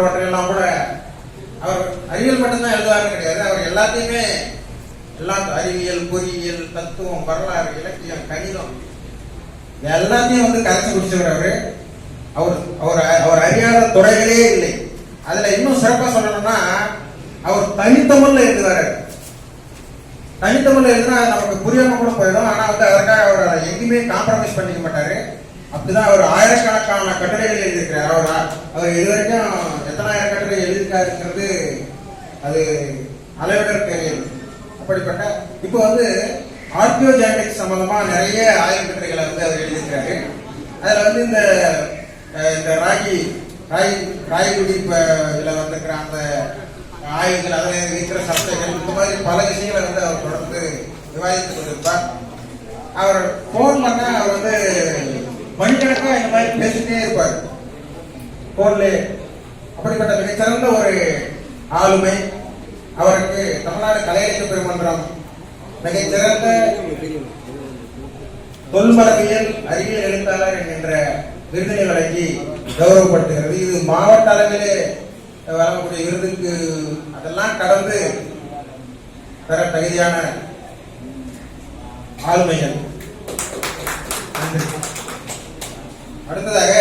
அவற்றையெல்லாம் கூட அவர் அறிவியல் மட்டும்தான் எழுதுவார்னு கிடையாது. அவர் எல்லாத்தையுமே எல்லா அறிவியல் பொறியியல் தத்துவம் வரலாறு இலக்கியம் கணிதம் எல்லாத்தையும் வந்து கரைச்சி குடிச்சவர் அவரு. அவர் அவர் அவர் அறியாத துறைகளே இல்லை. அதுல இன்னும் சிறப்பா சொல்லணும்னா அவர் தனித்தமிழ்ல எழுதுவாரு. தனித்தமிழ்ல எழுதுனா நமக்கு புரியாம கூட போயிடும். ஆனா வந்து அதற்காக அவர் அதை எங்கேயுமே காம்ப்ரமைஸ் பண்ணிக்க மாட்டாரு. அப்படிதான் அவர் ஆயிரக்கணக்கான கட்டுரைகள் எழுதியிருக்கிறார். அவர் அவர் இது வரைக்கும் இருக்கிறது அது அளவிடர் அப்படிப்பட்ட இப்போ வந்து ஆர்கியோஜெனடிக்ஸ் சம்பந்தமா நிறைய ஆய்வு கட்டுரைகளை வந்து அவர் எழுதியிருக்காரு அதுல வந்து இந்த இந்த ராகி ராய் ராய்குடி இப்ப இதுல வந்திருக்கிற அந்த ஆய்வுகள் அதில் இருக்கிற சர்ச்சைகள் இந்த மாதிரி பல விஷயங்களை வந்து அவர் தொடர்ந்து விவாதித்துக் கொண்டிருப்பார். அவர் போன்லன்னா அவர் வந்து மணிக்கணக்காக இந்த மாதிரி பேசிட்டே இருப்பார். ஃபோன்லேயே அப்படிப்பட்ட மிகச்சிறந்த ஒரு ஆளுமை அவருக்கு தமிழ்நாடு கலையரசு பெருமன்றம். மிகச்சிறந்த தொல்மரபியல் அறிவியல் எழுத்தாளர் என்கின்ற விருதினை வழங்கி கௌரவப்படுத்துகிறது. இது மாவட்ட அளவிலே வழங்கக்கூடிய விருதுக்கு அதெல்லாம் கடந்து பெற தகுதியான ஆளுமைகள். நன்றி. அடுத்ததாக